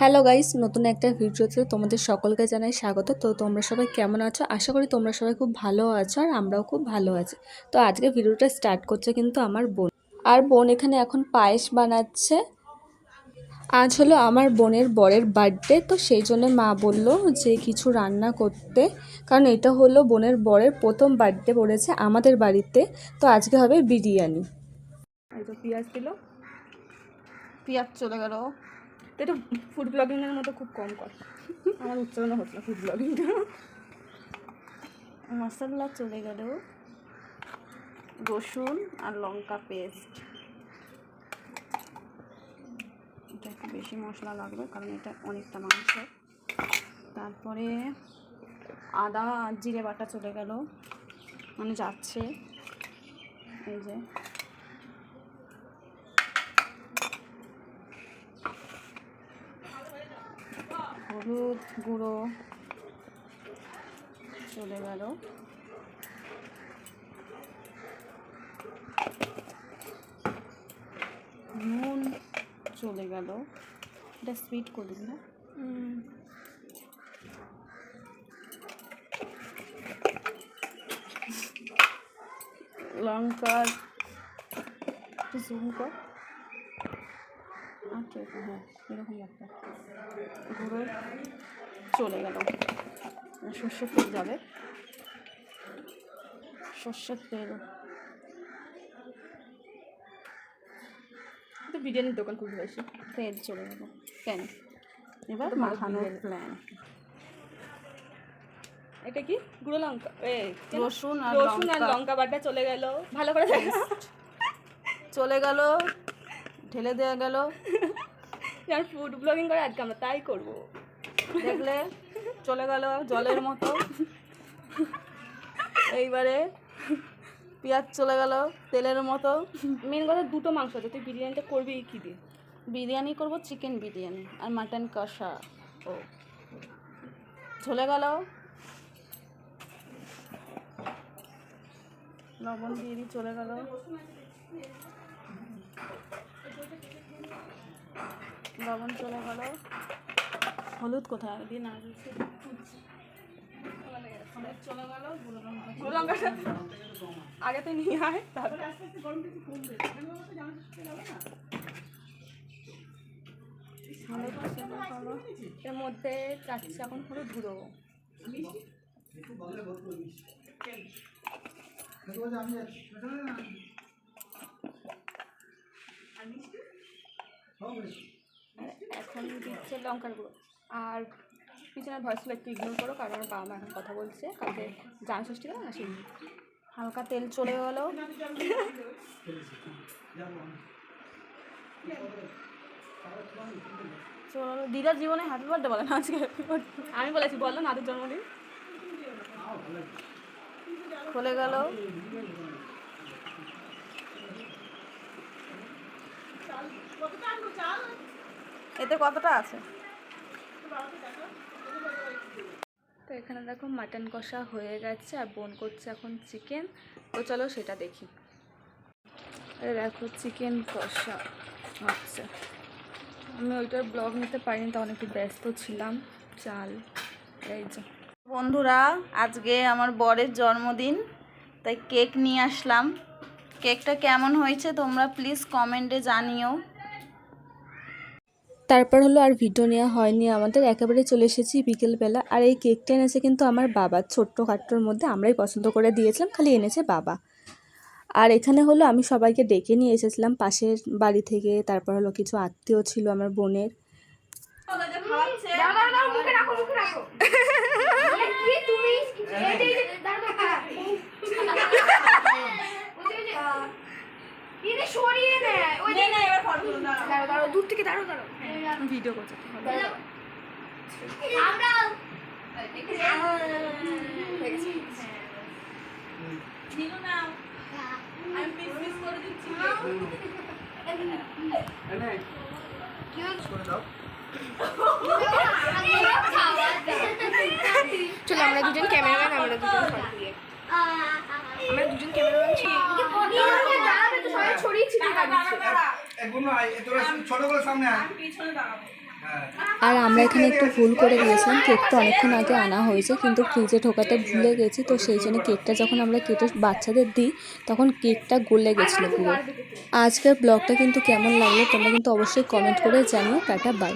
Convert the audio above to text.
Hello guys নতুন একটা ভিডিওতে তোমাদের সকলকে জানাই স্বাগত। তো তোমরা সবাই কেমন আছো? আশা করি তোমরা সবাই খুব ভালো আছো আর আমরাও খুব ভালো আছি। তো আজকে ভিডিওটা স্টার্ট করছে কিন্তু আমার বোন। আর বোন এখানে এখন পায়েস বানাচ্ছে। আজ হলো আমার বোনের বরের বার্থডে তো সেই জন্য মা বলল যে কিছু রান্না করতে। কারণ এটা হলো বোনের বরের প্রথম বার্থডে পড়েছে আমাদের বাড়িতে। তো আজকে হবে বিরিয়ানি। পেঁয়াজ দিল। পেঁয়াজ চলে গেল। তো এটা ফুড ব্লগিংয়ের মতো খুব কম কর। আমার উচ্চারণ হচ্ছে না ফুড ব্লগিংটা মশলা চলে গেল। রসুন আর লঙ্কা পেস্ট এটা একটু বেশি মশলা লাগবে, কারণ এটা অনেকটা মাংস। তারপরে আদা আর জিরে বাটা চলে গেল। মানে যাচ্ছে। এই যে। হলুদ গুঁড়ো চলে গেল। নুন চলে গেল। এটা সুইট করে না? লঙ্কার জুম কর। আচ্ছা হ্যাঁ এরকম একটা গুঁড়ো চলে গেল। সর্ষের তেল যাবে। সর্ষের তেল। তো বিরিয়ানির দোকান খুব বেশি তেল চলে গেল। কেন? এবার মাখানোর প্ল্যান এটা কি? গুঁড়ো লঙ্কা? রসুন আর রসুন আর লঙ্কা। বাটা চলে গেল। ভালো করে চলে গেল ঢেলে দেওয়া গেল। আর ফুড ব্লগিং করে আজকে আমরা তাই করব। দেখলে চলে গেল জলের মতো। এইবারে পেঁয়াজ চলে গেল তেলের মতো। মেন কথা দুটো মাংস আছে তুই বিরিয়ানিটা করবি কি দিয়ে? বিরিয়ানি করব চিকেন বিরিয়ানি আর মাটন কষা। ও। চলে গেল। লবণ দিয়ে চলে গেল। লবণ চলে গেল। হলুদ কোথায়? না গুঁড়ো লঙ্কাটা আগে তুই নিয়ে আয় তারপর হলুদ এর মধ্যে যাচ্ছে এখন হলুদ গুঁড়ো। এখন দিচ্ছে লঙ্কার গুঁড়ো। আর পিছনের ভয়েসগুলো একটু ইগনোর করো, কারণ আমার বাবা মা এখন কথা বলছে। কালকে জান ষষ্ঠী না সেই হালকা তেল চলে গেল। চলো দিদার জীবনে হ্যাপি বার্থডে বলে না আজকে। আমি বলেছি বলল নাদের জন্মদিন। খুলে গেল। এতে কতটা আছে? তো এখানে দেখো মাটন কষা হয়ে গেছে আর বোন করছে এখন চিকেন তো চলো সেটা দেখি। দেখো চিকেন কষা আচ্ছা আমি ওইটার ব্লগ নিতে পারিনি তখন একটু ব্যস্ত ছিলাম। চাল এই যে। বন্ধুরা আজকে আমার বরের জন্মদিন তাই কেক নিয়ে আসলাম। কেকটা কেমন হয়েছে তোমরা প্লিজ কমেন্টে জানিও। তারপর হলো আর ভিডিও নেওয়া হয়নি। আমাদের একেবারে চলে এসেছি বিকেলবেলা। আর এই কেকটা এনেছে কিন্তু আমার বাবা। ছোট্ট খাট্টোর মধ্যে আমরাই পছন্দ করে দিয়েছিলাম খালি এনেছে বাবা। আর এখানে হলো আমি সবাইকে ডেকে নিয়ে এসেছিলাম পাশের বাড়ি থেকে। তারপর হলো কিছু আত্মীয় ছিল আমার বোনের। সরিয়ে নেয় ওই দাঁড়াও দাঁড়াও দূর থেকে দাঁড়াও দাঁড়াও। ভিডিও করছে চলো আমরা দুজন ক্যামেরাম্যান আমরা দুজন আমরা দুজন ক্যামেরাম্যান ছড়িয়ে ছিটিয়ে এগুলো আয়, তোরা ছোট করে সামনে আয় হ্যাঁ আর আমরা এখানে একটু ভুল করে দিয়েছিলাম কেকটা অনেকক্ষণ আগে আনা হয়েছে কিন্তু ফ্রিজে ঢোকাতে ভুলে গেছি তো সেই জন্য কেকটা যখন আমরা কেটে বাচ্চাদের দিই তখন কেকটা গলে গেছিল পুরো। আজকের ব্লগটা কিন্তু কেমন লাগল তোমরা কিন্তু অবশ্যই কমেন্ট করে জানিও। Tata bye